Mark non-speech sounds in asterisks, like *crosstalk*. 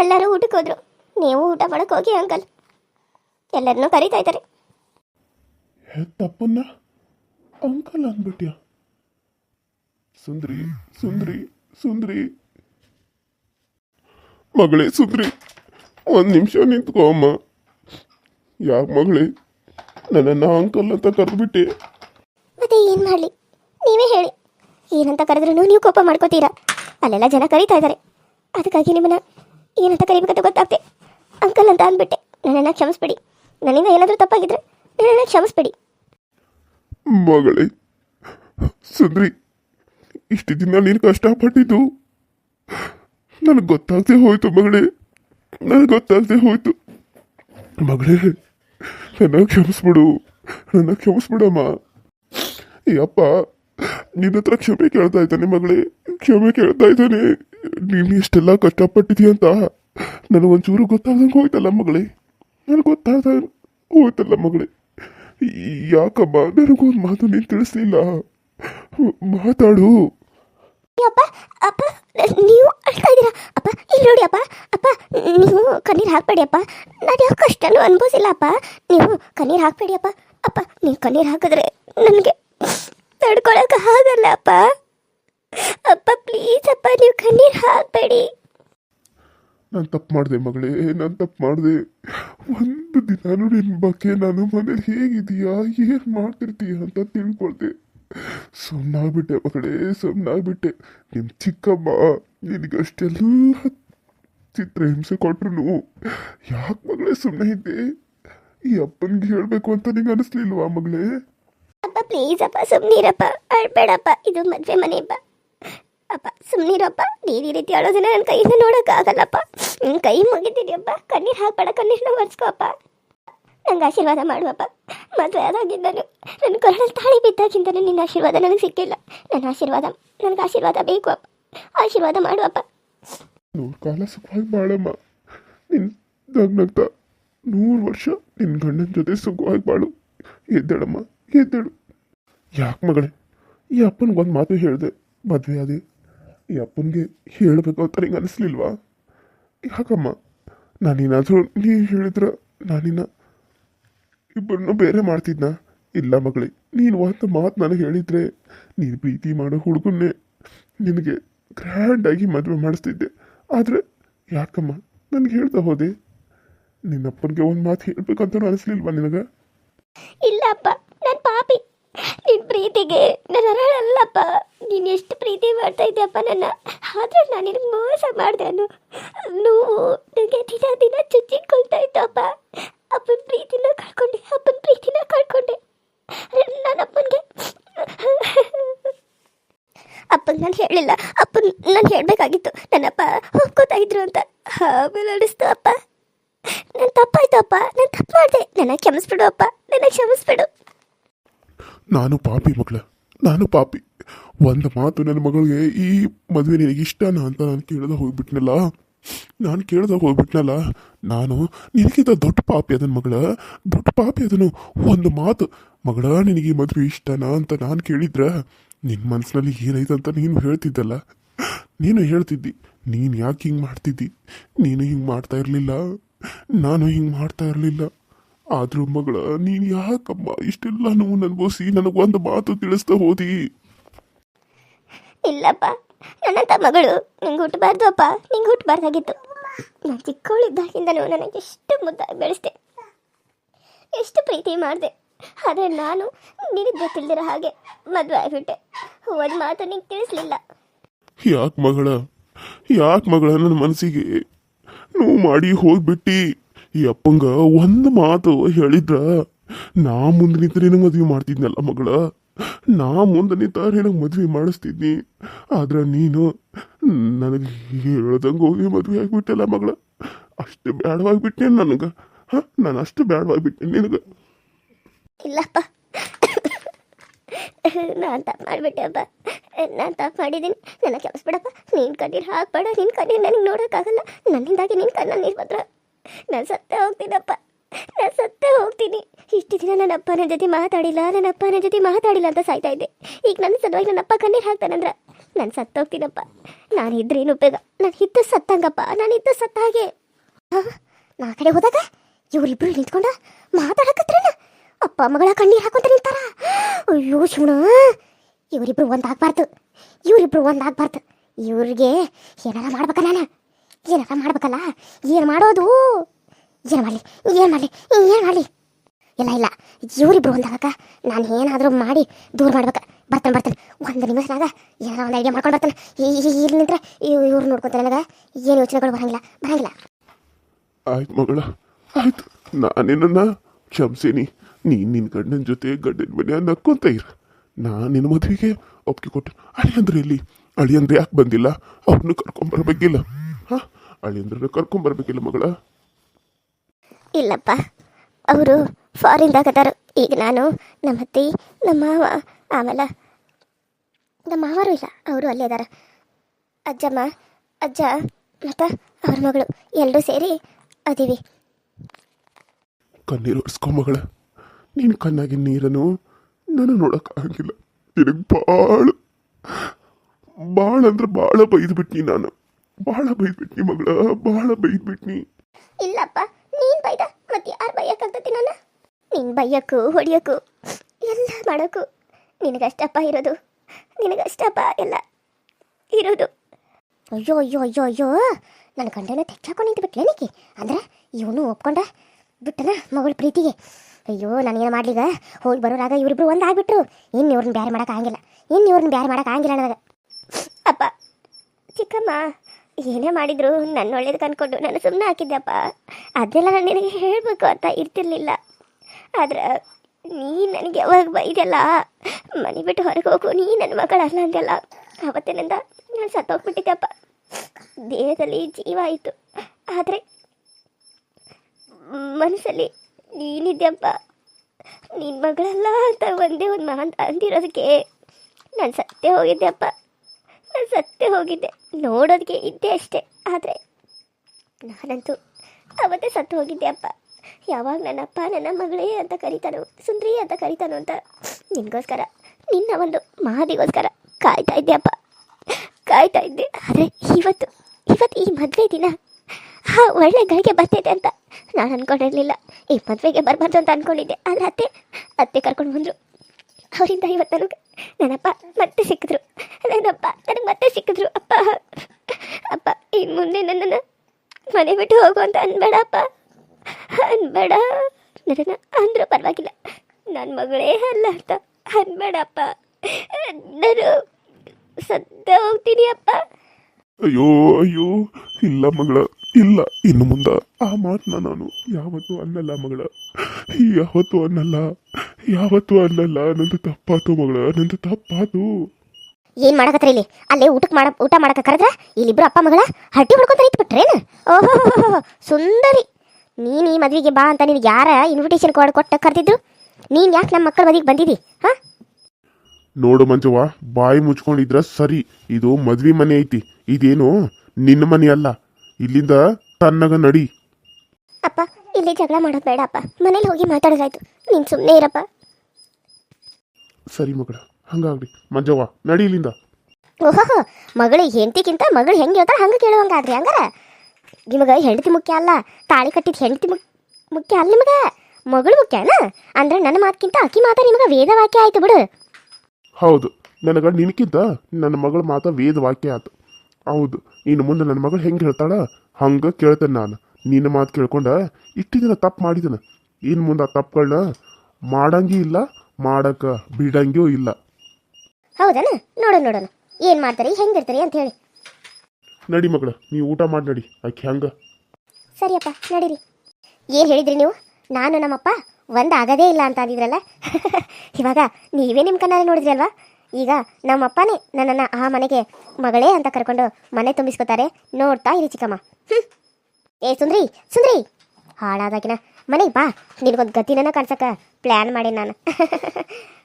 ಎಲ್ಲರೂ ಊಟಕ್ಕೆ ಹೋದ್ರು. ನೀವು ಊಟ ಮಾಡಕ್ಕೆ ಹೋಗಿ ಅಂಕಲ್. ಎಲ್ಲರನ್ನೂ ಕರೀತಾ ಇದ್ದಾರೆ. ತಪ್ಪನ್ನ? ಅಂಕಲ್ ಅಂದ್ಬಿಟ್ಯ? ಸುಂದ್ರಿ ಸುಂದ್ರಿ ಸುಂದ್ರಿ. ಮಗಳೇ ಸುಂದ್ರಿ. ಒಂದು ನಿಮಿಷ ನಿಂತ್ಕೋ ಅಮ್ಮ. ಯಾಕೆ ಮಗಳೇ? ನನ್ನನ್ನು ಅಂಕಲ್ ಅಂತ ಕರೆದ್ಬಿಟ್ಟೆ. ಮತ್ತೆ ಏನು ಮಾಡಲಿ? ನೀವೇ ಹೇಳಿ. ಏನಂತ ಕರೆದ್ರೂ ನೀವು ಕೋಪ ಮಾಡ್ಕೋತೀರಾ? ಅಲ್ಲೆಲ್ಲ ಜನ ಕರೀತಾ ಇದ್ದಾರೆ. ಅದಕ್ಕಾಗಿ ನಿಮ್ಮನ್ನ ಏನಂತ ಕರಿಬೇಕಂತ ಗೊತ್ತಾಗ್ತೆ. ಅಂಕಲ್ ಅಂತ ಅಂದ್ಬಿಟ್ಟೆ. ನನ್ನನ್ನು ಕ್ಷಮಿಸ್ಬಿಡಿ. ನನ್ನಿಂದ ಏನಾದರೂ ತಪ್ಪಾಗಿದ್ರೆ ನನ್ನನ್ನು ಕ್ಷಮಿಸ್ಬಿಡಿ. ಮಗಳೇ, ಸುಂದ್ರಿ, ಇಷ್ಟು ದಿನ ನೀನು ಕಷ್ಟಪಟ್ಟಿದ್ದು ನನಗೆ ಗೊತ್ತಾಗದೆ ಹೋಯ್ತು ಮಗಳೇ, ನನಗೆ ಗೊತ್ತಾಗದೆ ಹೋಯ್ತು. ಮಗಳೇ ನನ್ನ ಕ್ಷಮಿಸ್ಬಿಡು ನನ್ನ ಕ್ಷಮಿಸ್ಬಿಡಮ್ಮ. ಈ ಅಪ್ಪ ನಿನ್ನ ಹತ್ರ ಕ್ಷಮೆ ಕೇಳ್ತಾ ಇದ್ದಾನೆ ಮಗಳೇ, ಕ್ಷಮೆ ಕೇಳ್ತಾ ಇದ್ದಾನೆ. ನೀನು ಇಷ್ಟೆಲ್ಲ ಕಷ್ಟಪಟ್ಟಿದೀಯ ಅಂತ ನನಗೊಂಚೂರು ಗೊತ್ತಾಗ್ದಂಗೆ ಹೋಯ್ತಲ್ಲ ಮಗಳೇ. ನನಗೆ ಗೊತ್ತಾಗ್ದ ಹೋಯ್ತಲ್ಲ ಮಗಳೇ. ಯಾಕಮ್ಮ ನನಗೊಂದು ಮಾತು ನೀನು ತಿಳಿಸ್ಲಿಲ್ಲ. ಮಾತಾಡು. ಅಪ್ಪ ಅಪ್ಪ, ನೀವು ಅಳ್ತಾ ಇದ್ದೀರಾ? ಅಪ್ಪ, ಇಲ್ಲಿ ನೋಡಿ, ಅಪ್ಪ ಅಪ್ಪ, ನೀವು ಕಣ್ಣೀರು ಹಾಕಬೇಡಿ, ಅಪ್ಪ. ನಾನು ಯಾವ ಕಷ್ಟನೂ ಅನ್ಭವಿಸಿಲ್ಲ ಅಪ್ಪ. ನೀವು ಕಣ್ಣೀರು ಹಾಕಬೇಡಿ, ಅಪ್ಪ. ಅಪ್ಪ, ನೀವು ಕಣ್ಣೀರು ಹಾಕಿದ್ರೆ ನನಗೆ ತಡ್ಕೊಳಕ್ಕೆ ಆಗಲ್ಲ, ಅಪ್ಪ. ಅಪ್ಪ ಪ್ಲೀಸ್ ಅಪ್ಪ ನೀವು ಕಣ್ಣೀರು ಹಾಕಬೇಡಿ. ನಾನು ತಪ್ಪು ಮಾಡಿದೆ ಮಗಳೇ ನಾನು ತಪ್ಪು ಮಾಡಿದೆ. ಒಂದು ದಿನಾನು ನಿನ್ನ ಬಗ್ಗೆ ನಾನು ಮನೇಲಿ ಹೇಗಿದೀಯಾ ಏನು ಮಾಡ್ತಿರ್ತೀಯ ಅಂತ ತಿಳ್ಕೊಳ್ದೆ. ಸುಮ್ಮನಾಗ್ಬಿಟ್ಟೆ ಮಗಳೇ ಸುಮ್ಮನಾಗ್ಬಿಟ್ಟೆ ನಿಮ್ಮ ಚಿಕ್ಕಮ್ಮ ನಿನಗಷ್ಟೆಲ್ಲ ಚಿತ್ರಹಿಂಸೆ ಕೊಟ್ರು ಯಾಕೆ ಮಗಳೇ ಸುಮ್ಮನೆ ಇದ್ದೆ? ಈ ಅಪ್ಪನಿಗೆ ಹೇಳಬೇಕು ಅಂತ ನಿಂಗೆ ಅನಿಸ್ಲಿಲ್ವಾ ಮಗಳೇ? ಅಪ್ಪ ಪ್ಲೀಸ್ ಅಪ್ಪ ಸುಮ್ಮನಿರಪ್ಪ ಅಳ್ಬೇಡಪ್ಪ ಇದು ಮದುವೆ ಮನೆ ಅಪ್ಪ ಸುಮ್ಮನಿರಪ್ಪ ನೀನು ಈ ರೀತಿ ಅಳೋದನ್ನ ನನ್ನ ಕೈಯಿಂದ ನೋಡೋಕ್ಕಾಗಲ್ಲಪ್ಪ. ನನ್ನ ಕೈ ಮುಗಿತೀನಿ ಅಪ್ಪ ಕಣ್ಣೀರು ಹಾಕ್ಬೇಡ ಕಣ್ಣೀರನ್ನ ಒರೆಸ್ಕೋಪ್ಪ. ನಂಗೆ ಆಶೀರ್ವಾದ ಮಾಡುವಪ್ಪ. ಮದುವೆ ಆದಾಗಿದ್ದನು ನನ್ನ ಕೊರಳಲ್ಲಿ ತಾಳಿ ಬಿದ್ದಾಗಿಂದನು ನಿನ್ನ ಆಶೀರ್ವಾದ ನನಗೆ ಸಿಕ್ಕಿಲ್ಲ. ನನ್ನ ಆಶೀರ್ವಾದ, ನನಗೆ ಆಶೀರ್ವಾದ ಬೇಕು ಅಪ್ಪ ಆಶೀರ್ವಾದ ಮಾಡುವಪ್ಪ. ನೂರು ಕಾಲ ಸುಖವಾಗಿ ಬಾಳಮ್ಮ. ನಿನ್ ನಗ್ನಗ್ತ ನೂರು ವರ್ಷ ನಿನ್ನ ಗಂಡನ ಜೊತೆ ಸುಖವಾಗಿ ಬಾಳು. ಎದ್ದೇಳಮ್ಮ, ಎದ್ದೇಳು. ಯಾಕೆ ಮಗಳೇ, ಈ ಅಪ್ಪನಿಗೆ ಒಂದು ಮಾತು ಹೇಳಿದೆ, ಮದುವೆ ಅದೇ ಈ ಅಪ್ಪನಿಗೆ ಹೇಳಬೇಕು ಅಂತ ನಿಂಗೆ ಅನಿಸ್ಲಿಲ್ವಾ? ಯಾಕಮ್ಮ ನಾನೇನಾದರೂ ನೀ ಹೇಳಿದ್ರೆ ನಾನಿನ್ನ ಇಬ್ಬರನ್ನು ಬೇರೆ ಮಾಡ್ತಿದ್ನ? ಇಲ್ಲ ಮಗಳೇ, ನೀನು ಒಂದು ಮಾತು ನನಗೆ ಹೇಳಿದ್ರೆ ನೀನು ಪ್ರೀತಿ ಮಾಡೋ ಹುಡುಗನ್ನೇ ನಿನಗೆ ಗ್ರ್ಯಾಂಡಾಗಿ ಮದುವೆ ಮಾಡಿಸ್ತಿದ್ದೆ. ಆದರೆ ಯಾಕಮ್ಮ, ನನಗೆ ಹೇಳ್ತಾ ಹೋದೆ. ನಿನ್ನಪ್ಪನಿಗೆ ಒಂದು ಮಾತು ಹೇಳಬೇಕಂತ ಅನಿಸ್ಲಿಲ್ವಾ ನಿನಗೆ? ಇಲ್ಲಪ್ಪ ನನ್ನ ಪಾಪಿ. ನಿನ್ನ ಪ್ರೀತಿಗೆ. ನನ್ನ ಅರಳಲ್ಲಪ್ಪ ನೀನು ಎಷ್ಟು ಪ್ರೀತಿ ಮಾಡ್ತಾ ನನ್ನ. ಆದ್ರೆ ನಾನು ನಿನಗೆ ಮೋಸ ಮಾಡಿದೆ ಅನು ನೋವು ನನಗೆ ದಿನ ದಿನ ಚುಚ್ಚಿಕೊಳ್ತಾ ಇದ್ದಪ್ಪ. ಅಪ್ಪನ ಪ್ರೀತಿನ ಕಳ್ಕೊಂಡೆ, ಅಪ್ಪನ ಪ್ರೀತಿನ ಕಳ್ಕೊಂಡೆ. ನನ್ನ ಅಪ್ಪನಿಗೆ. ಅಪ್ಪನ, ನಾನು ಹೇಳಿಲ್ಲ. ಅಪ್ಪನ, ನಾನು ಹೇಳಬೇಕಾಗಿತ್ತು. ನನ್ನಪ್ಪ ಒಪ್ಕೋತಾ ಇದ್ರು ಅಂತ. ಆಮೇಲೆ ಅನಿಸ್ತು ಅಪ್ಪ. ನನ್ನ ತಪ್ಪಾಯ್ತು ಅಪ್ಪ. ನಾನು ತಪ್ಪು ಮಾಡಿದೆ. ನನ್ನ ಕ್ಷಮಿಸ್ಬಿಡು ಅಪ್ಪ. ನನ್ನ ಕ್ಷಮಿಸ್ಬಿಡು. ನಾನು ಪಾಪಿ ಮಗಳ. ನಾನು ಪಾಪಿ. ಒಂದು ಮಾತು ನನ್ನ ಮಗಳಿಗೆ, ಈ ಮದುವೆ ನಿನಗೆ ಇಷ್ಟನಾ ಅಂತ ನಾನು ಕೇಳ್ದಾಗ ಹೋಗ್ಬಿಟ್ನಲ್ಲ? ನಾನು ಕೇಳ್ದಾಗ ಹೋಗ್ಬಿಟ್ನಲ್ಲ? ನಾನು ನಿನಗಿಂತ ದೊಡ್ಡ ಪಾಪಿ ಅದನ್ನ ಮಗಳ. ದೊಡ್ಡ ಪಾಪಿ ಅದನ್ನು ಒಂದು ಮಾತು. ಮಗಳ, ನಿನಗೆ ಈ ಮದುವೆ ಇಷ್ಟನಾ ಅಂತ ನಾನು ಕೇಳಿದ್ರೆ? ನಿನ್ನ ಮನಸ್ಸಿನಲ್ಲಿ ಏನೈತೆ ಅಂತ ನೀನು ಹೇಳ್ತಿದ್ದಲ್ಲ. ನೀನು ಹೇಳ್ತಿದ್ದಿ. ನೀನು ಯಾಕೆ ಹಿಂಗೆ ಮಾಡ್ತಿದ್ದಿ? ನೀನು ಹಿಂಗೆ ಮಾಡ್ತಾ ಇರಲಿಲ್ಲ? ನಾನು ಹಿಂಗೆ ಮಾಡ್ತಾ ಇರಲಿಲ್ಲ. ಆದ್ರೂ ಮಗಳ ನೀನು ಯಾಕಮ್ಮ ಇಷ್ಟೆಲ್ಲ ನೋವು ಅನ್ಭವಿಸಿ ನನಗೊಂದು ಮಾತು ತಿಳಿಸ್ತಾ ಹೋದಿ? ಇಲ್ಲಪ್ಪ ನನ್ನಂತ ಮಗಳು ನಿಂಗೆ ಹುಟ್ಟಬಾರ್ದು ಅಪ್ಪ ನಿಂಗೆ ಹುಟ್ಟಬಾರ್ದಾಗಿತ್ತು ನಾನು ಚಿಕ್ಕವಳಿದ್ದಾಗಿಂದನೂ ನನಗೆ ಎಷ್ಟು ಮುದ್ದಾಗಿ ಬೆಳೆಸಿದೆ. ಎಷ್ಟು ಪ್ರೀತಿ ಮಾಡಿದೆ. ಆದರೆ ನಾನು ನಿನಗೆ ಗೊತ್ತಿಲ್ದಿರೋ ಹಾಗೆ ಮದುವೆ ಆಗಿಬಿಟ್ಟೆ. ಒಂದು ಮಾತು ನಿಂಗೆ ತಿಳಿಸ್ಲಿಲ್ಲ. ಯಾಕೆ ಮಗಳ? ಯಾಕೆ ಮಗಳ ನನ್ನ ಮನಸ್ಸಿಗೆ? ನೋವು ಮಾಡಿ ಹೋಗ್ಬಿಟ್ಟಿ. ಈ ಅಪ್ಪಂಗ ಒಂದು ಮಾತು ಹೇಳಿದ್ರ, ನಾ ಮುಂದೆ ನಿಂತ ನಿನಗೆ ಮದುವೆ ಮಾಡ್ತಿದ್ನಲ್ಲ ಮಗಳ. ನಾ ಮುಂದೆ ನಿಂತ ನಿನಗೆ ಮದುವೆ ಮಾಡಿಸ್ತಿದ್ನಿ. ಆದ್ರೆ ನೀನು ನನಗೆ ಹೇಳ್ದಂಗೆ ಹೋಗಿ ಮದುವೆ ಆಗಿಬಿಟ್ಟಲ್ಲ ಮಗಳ. ಅಷ್ಟು ಬ್ಯಾಡವಾಗಿಬಿಟ್ಟೆ ನನಗೆ. ನಾನು ಅಷ್ಟು ಬ್ಯಾಡವಾಗಿಬಿಟ್ಟೆ ನಿನಗೆ. ಇಲ್ಲಪ್ಪ. ನಾನು ತಪ್ಪು ಮಾಡಿಬಿಟ್ಟೆ ಅಪ್ಪ. ನಾನು ತಪ್ಪು ಮಾಡಿದ್ದೀನಿ. ನನ್ನ ಬಿಡಪ್ಪ. ನೀನು ಕಣ್ಣೀರು ಹಾಕ್ಬೇಡ. ನಿನ್ನ ಕಣ್ಣೀರು ನನಗೆ ನೋಡೋಕ್ಕಾಗಲ್ಲ. ನನ್ನಿಂದಾಗಿ ನಿನ್ನ ಕಣ್ಣಲ್ಲಿ ನೀರು ಬಂದ್ರೆ ನಾನು ಸತ್ತೇ ಹೋಗ್ತೀನಪ್ಪ. ನಾನು ಸತ್ತೇ ಹೋಗ್ತೀನಿ. ಇಷ್ಟು ದಿನ ನನ್ನ ಅಪ್ಪನ ಜೊತೆ ಮಾತಾಡಿಲ್ಲ, ನನ್ನ ಅಪ್ಪನ ಜೊತೆ ಮಾತಾಡಿಲ್ಲ ಅಂತ ಸಾಯ್ತಾ ಇದ್ದೆ. ಈಗ ನನ್ನ ಸಲುವಾಗಿ ನನ್ನ ಅಪ್ಪ ಕಣ್ಣೀರು ಹಾಕ್ತಾನಂದ್ರ ನಾನು ಸತ್ತೋಗ್ತೀನಪ್ಪ ನಾನು ಇದ್ರೇನು ಉಪಯೋಗ? ನಾನು ಇದ್ದು ಸತ್ತಂಗಪ್ಪ. ನಾನು ಇದ್ದು ಸತ್ತ ಹಾಗೆ. ನಾ ಕಡೆ ಹೋದಾಗ ಇವರಿಬ್ರು ನಿಂತ್ಕೊಂಡ ಮಾತಾಡಕತ್ರನ? ಅಪ್ಪ, ಮಗಳ ಕಣ್ಣೀರು ಹಾಕೊಂತ ನಿಂತಾರ ಅಯ್ಯೋ ಶಿವಣ ಇವರಿಬ್ರು ಒಂದಾಗಬಾರ್ದು ಇವರಿಬ್ರು ಒಂದಾಗಬಾರ್ದು ಇವ್ರಿಗೆ ಏನಾರ ಮಾಡ್ಬೇಕ ನಾನು? ಏನಾರ ಮಾಡ್ಬೇಕಲ್ಲ? ಏನು ಮಾಡೋದು? ಏನು ಮಾಡಲಿ? ಏನು ಮಾಡಲಿ? ಏನು ಮಾಡಲಿ? ಇಲ್ಲ ಇಲ್ಲ. ಇವರಿಬ್ರು ಒಂದಾಗಕ್ಕ. ನಾನು ಏನಾದರೂ ಮಾಡಿ ದೂರ ಮಾಡ್ಬೇಕು. ಬರ್ತಾನೆ ಬರ್ತಾನೆ. ಒಂದು ನಿಮಿಷನಾಗ ಏನಾರ ಒಂದು ಐಡಿಯಾ ಮಾಡ್ಕೊಂಡು ಬರ್ತಾನೆ. ಇಲ್ಲಿ ನಿಂತ್ರೆ ಇವ್ರು ನೋಡ್ಕೊತಾರೆ ನನಗೆ. ಏನು ಯೋಚನೆಗಳು ಬರಂಗಿಲ್ಲ. ಬರಂಗಿಲ್ಲ. ಆಯ್ತು ಮಗಳ. ಆಯ್ತು. ನಾನಿನ್ನ ಕ್ಷಮಿಸೀನಿ. ನೀನು ನಿನ್ನ ಗಂಡನ ಜೊತೆ ಗಂಡನ ಮನೆ ನಕ್ಕೊಂತ ಇರ. ನಾನು ನಿನ್ನ ಮದುವೆಗೆ ಒಪ್ಪಿಗೆ ಕೊಟ್ಟು. ಅಳಿಯಂದ್ರೆ ಇಲ್ಲಿ ಅಳಿಯಂದ್ರೆ ಯಾಕೆ ಬಂದಿಲ್ಲ? ಅವನು ಕರ್ಕೊಂಬರ್ಬೇಕಿಲ್ಲ ಅಳಿಯಂದ್ರನ್ನ ಕರ್ಕೊಂಬರ್ಬೇಕಿಲ್ಲ ಮಗಳ? ಇಲ್ಲಪ್ಪ. ಅವರು ಫಾರಿನ್ದಾಗ ಈಗ ನಾನು ನಮ್ಮ ಅತ್ತಿ ನಮ್ಮ ಮಾವ ಆಮೇಲೆ ನಮ್ಮ ಮಾವರು ಇಲ್ಲ. ಅವರು ಅಲ್ಲೇ ಇದಾರ. ಅಜ್ಜಮ್ಮ ಅಜ್ಜ ಮತ್ತು ಅವ್ರ ಮಗಳು. ಎಲ್ಲರೂ ಸೇರಿ ಅದೀವಿ. ಕಣ್ಣೀರು ಒರೆಸ್ಕೊ ಮಗಳ. ನೀನು ಕಣ್ಣಾಗಿ ನೀರನ್ನು ನಾನು ನೋಡೋಕ್ಕಾಗಿಲ್ಲ ನಿನಗೆ ಭಾಳ ಭಾಳ ಅಂದ್ರೆ ಭಾಳ ಬೈದ್ಬಿಟ್ನಿ ನಾನು. ಭಾಳ ಬೈದ್ಬಿಟ್ನಿ ಮಗಳ ಬಹಳ ಬೈದ್ಬಿಟ್ನಿ. ಇಲ್ಲಪ್ಪ, ನೀನು ಬೈದ ಮತ್ತೆ ಯಾರು ಬೈಯಕ್ಕಾಗ್ತತಿ ನನ್ನ? ನೀನು ಬೈಯಕ್ಕೂ, ಹೊಡಿಯಕ್ಕು, ಎಲ್ಲ ಮಾಡೋಕ್ಕೂ ನಿನಗಷ್ಟಪ್ಪ ಇರೋದು, ನಿನಗಷ್ಟಪ್ಪ ಎಲ್ಲ ಇರೋದು. ಅಯ್ಯೋ ಅಯ್ಯೋ ಅಯ್ಯೋ ಅಯ್ಯೋ ನನ್ನ ಗಂಡನ ತೆಚ್ಚಾಕೊಂಡು ನಿಂತು ನಿಕ್ಕಿ ಅಂದ್ರೆ ಇವನು ಒಪ್ಕೊಂಡ ಬಿಟ್ಟನ ಮಗಳ ಪ್ರೀತಿಗೆ. ಅಯ್ಯೋ, ನಾನೇನು ಮಾಡ್ಲಿಗ ಹೋಗಿ ಬರೋರಾಗ ಇವರಿಬ್ರು ಒಂದು ಆಗ್ಬಿಟ್ರು. ಇನ್ನು ಇವ್ರನ್ನ ಬ್ಯಾರೆ ಮಾಡೋಕ್ಕಾಗಿಲ್ಲ ಇನ್ನು ಇವ್ರನ್ನ ಬ್ಯಾರೆ ಮಾಡೋಕ್ಕಾಗಿಲ್ಲ ನನಗೆ. ಅಪ್ಪ, ಚಿಕ್ಕಮ್ಮ. ಏನೇ ಮಾಡಿದ್ರು ನನ್ನ ಒಳ್ಳೇದು ಅನ್ಕೊಂಡು ನಾನು ಸುಮ್ಮನೆ ಹಾಕಿದ್ದೆಪ್ಪ ಅದೆಲ್ಲ ನಾನು ನಿನಗೆ ಹೇಳಬೇಕು ಅಂತ ಇರ್ತಿರ್ಲಿಲ್ಲ. ಆದ್ರೆ ನೀ ನನಗೆ ಯಾವಾಗ ಬೈದೆಲ್ಲ ಮನೆ ಬಿಟ್ಟು ಹೊರಗೆ ಹೋಗು ನೀ ನನ್ನ ಮಗಳಲ್ಲ ಅಂದೆಲ್ಲ ಅವತ್ತಿನಿಂದ ನಾನು ಸತ್ತೋಗ್ಬಿಟ್ಟಿದ್ದೆಪ್ಪ ದೇಹದಲ್ಲಿ ಜೀವ ಆಯಿತು. ಆದರೆ ಮನಸ್ಸಲ್ಲಿ ನೀನಿದ್ಯಪ್ಪ. ನಿನ್ನ ಮಗಳಲ್ಲ ಅಂತ ಒಂದೇ ಒಂದು ಮಾತು ಅಂದಿರೋದಕ್ಕೆ ನಾನು ಸತ್ತೇ ಹೋಗಿದ್ದೆಪ್ಪ ಸತ್ತೇ ಹೋಗಿದ್ದೆ. ನೋಡೋದಕ್ಕೆ ಇದ್ದೆ ಅಷ್ಟೇ. ಆದರೆ ನಾನಂತೂ ಅವತ್ತೇ ಸತ್ತು ಹೋಗಿದ್ದೆ ಅಪ್ಪ. ಯಾವಾಗ ನನ್ನಪ್ಪ ನನ್ನ ಮಗಳೇ ಅಂತ ಕರೀತಾನೋ ಸುಂದ್ರಿ ಅಂತ ಕರೀತಾನೋ ಅಂತ ನಿನಗೋಸ್ಕರ, ನಿನ್ನ ಒಂದು ಮಾದಿಗೋಸ್ಕರ ಕಾಯ್ತಾ ಇದ್ದೆ ಅಪ್ಪ. ಕಾಯ್ತಾ ಇದ್ದೆ. ಆದರೆ ಇವತ್ತು ಇವತ್ತು ಈ ಮದುವೆ ದಿನ ಹಾ ಒಳ್ಳೆ ಗಳಿಗೆ ಬರ್ತೈತೆ ಅಂತ ನಾನು ಅನ್ಕೊಂಡಿರಲಿಲ್ಲ. ಈ ಮದುವೆಗೆ ಬರಬಾರ್ದು ಅಂತ ಅನ್ಕೊಂಡಿದ್ದೆ. ಆದರೆ ಅತ್ತೆ ಅತ್ತೆ ಕರ್ಕೊಂಡು ಬಂದರು. ಅವರಿಂದ ಇವತ್ತು ನನಗೆ ನನ್ನಪ್ಪ ಮತ್ತೆ ಸಿಕ್ಕಿದ್ರು. ನನ್ನಪ್ಪ ನನಗೆ ಮತ್ತೆ ಸಿಕ್ಕಿದ್ರು. ಅಪ್ಪ ಅಪ್ಪ ಇನ್ನು ಮುಂದೆ ನನ್ನನ್ನು ಮನೆ ಬಿಟ್ಟು ಹೋಗು ಅಂತ ಅನ್ಬೇಡಪ್ಪ ಅನ್ಬೇಡ. ನನ್ನನ್ನು ಅಂದರೂ ಪರವಾಗಿಲ್ಲ. ನನ್ನ ಮಗಳೇ ಅಲ್ಲ ಅಂತ ಅನ್ಬೇಡಪ್ಪ ನಾನು ಸದ್ದ ಹೋಗ್ತೀನಿ, ಅಪ್ಪ. ಅಯ್ಯೋ ಅಯ್ಯೋ. ಇಲ್ಲ ಮಗಳ, ಇಲ್ಲ. ಇನ್ನು ಮುಂದೆ ಆ ಮಾತನ್ನ ನಾನು ಯಾವತ್ತೂ ಅನ್ನಲ್ಲ ಮಗಳ. ಯಾವತ್ತೂ ಅನ್ನಲ್ಲ. ಯಾವತ್ತೂ ಅನ್ನಲ್ಲ ನಂದು ತಪ್ಪಾತು ಮಗಳ ನಂದು ತಪ್ಪಾತು. ಏನ್ ಮಾಡಕತ್ರಿ ಇಲ್ಲಿ? ಅಲ್ಲೇ ಊಟಕ್ಕೆ ಮಾಡ ಊಟ ಮಾಡಕ ಕರೆದ್ರ? ಇಲ್ಲಿಬ್ರು ಅಪ್ಪ ಮಗಳ ಹಟ್ಟಿ ಹೊಡ್ಕೊಂತ ನಿಂತು ಬಿಟ್ರೇನು ಓಹೋ ಸುಂದರಿ. ನೀನು ಈ ಮದ್ವೆಗೆ ಬಾ ಅಂತ ನಿನಗೆ ಯಾರ ಇನ್ವಿಟೇಷನ್ ಕಾರ್ಡ್ ಕೊಟ್ಟ ಕರೆದಿದ್ರು? ನೀನು ಯಾಕೆ ನಮ್ಮ ಮಕ್ಕಳ ಮದುವೆಗೆ ಬಂದಿದ್ದಿ ಹಾ? ನೋಡು ಮಂಜವ್ವ ಬಾಯಿ ಮುಚ್ಕೊಂಡಿದ್ರ ಸರಿ. ಇದು ಮದ್ವಿ ಮನೆ ಐತಿ. ಇದೇನು ನಿನ್ನ ಮನೆ ಅಲ್ಲ. ಇಲ್ಲಿಂದ ತನ್ನಗ ನಡಿ. ಅಪ್ಪ ಇಲ್ಲಿ ಜಗಳ ಮಾಡೋದು ಬೇಡಪ್ಪ. ಮನೇಲಿ ಹೋಗಿ ಮಾತಾಡೋದಾಯ್ತು. ನೀನು ಸುಮ್ಮನೆ ಇರಪ್ಪ. ಸರಿ ಮಗಳ ಹಂಗಾಗ್ಲಿ. ಮಂಜವ್ವ ನಡಿ ಇಲ್ಲಿಂದ. ಓಹೋ ಮಗಳು ಹೆಂಡತಿಗಿಂತ ಮಗಳು ಹೆಂಗೆ ಹೇಳ್ತಾಳೆ ಹಂಗೆ ಕೇಳುವಂಗಾದ್ರಿ ಹಂಗಾರ? ನಿಮಗೆ ಹೆಂಡತಿ ಮುಖ್ಯ ಅಲ್ಲ ತಾಳಿ ಕಟ್ಟಿದ ಹೆಂಡತಿ ಮುಕ್ ಮುಖ್ಯ ಅಲ್ಲ ನಿಮಗೆ? ಮಗಳು ಮುಖ್ಯನಾ? ಅಂದ್ರೆ ನನ್ನ ಮಾತಕ್ಕಿಂತ ಅಕ್ಕಿ ಮಾತ ನಿಮಗೆ ವೇದವಾಕ್ಯ ಆಯ್ತು ಬಿಡು. ಹೌದು ನನಗ ನಿನಕ್ಕಿಂತ ನನ್ನ ಮಗಳ ಮಾತ ವೇದ ವಾಕ್ಯ ಆತು ಹೌದು ಇನ್ನು ಮುಂದೆ ನನ್ನ ಮಗಳು ಹೆಂಗೆ ಹೇಳ್ತಾಳ ಹಂಗ ಕೇಳ್ತೇನೆ ನಾನು. ನಿನ್ನ ಮಾತು ಕೇಳ್ಕೊಂಡ ಇಷ್ಟು ದಿನ ತಪ್ಪು ಮಾಡಿದನ. ಇನ್ನು ಮುಂದೆ ಆ ತಪ್ಪುಗಳನ್ನ ಮಾಡಂಗೂ ಇಲ್ಲ ಮಾಡಕ ಬಿಡಂಗೂ ಇಲ್ಲ. ಹೌದನ? ನೋಡೋಣ ನೋಡೋಣ. ಏನು ಮಾಡ್ತಾರೆ ಹೆಂಗಿರ್ತಾರೆ ಅಂತ ಹೇಳಿ. ನಡಿ ಮಗಳ ನೀವು ಊಟ ಮಾಡಿ ನಡಿ. ಆಕೆ ಹಂಗ. ಸರಿಯಪ್ಪ ನಡೀರಿ. ಏನು ಹೇಳಿದ್ರಿ ನೀವು? ನಾನು ನಮ್ಮಪ್ಪ ಒಂದು ಆಗದೇ ಇಲ್ಲ ಅಂತ ಅಂದಿದ್ರಲ್ಲ? *laughs* ಇವಾಗ ನೀವೇ ನಿಮ್ಮ ಕಣ್ಣಲ್ಲಿ ನೋಡಿದ್ರಿ ಅಲ್ವಾ? ಈಗ ನಮ್ಮಪ್ಪನೇ ನನ್ನನ್ನು ಆ ಮನೆಗೆ ಮಗಳೇ ಅಂತ ಕರ್ಕೊಂಡು ಮನೆ ತುಂಬಿಸ್ಕೊತಾರೆ. ನೋಡ್ತಾ ಇರಿ ಚಿಕ್ಕಮ್ಮ. ಹ್ಮ್. ಏ ಸುಂದ್ರಿ ಸುಂದ್ರಿ. ಹಾಳಾದಾಗಿನ. ಮನೆಗೆ ಬಾ. ನಿನಗೊಂದು ಗತಿನ ಕಾಣ್ಸಕ್ಕೆ ಪ್ಲ್ಯಾನ್ ಮಾಡಿ ನಾನು. *laughs*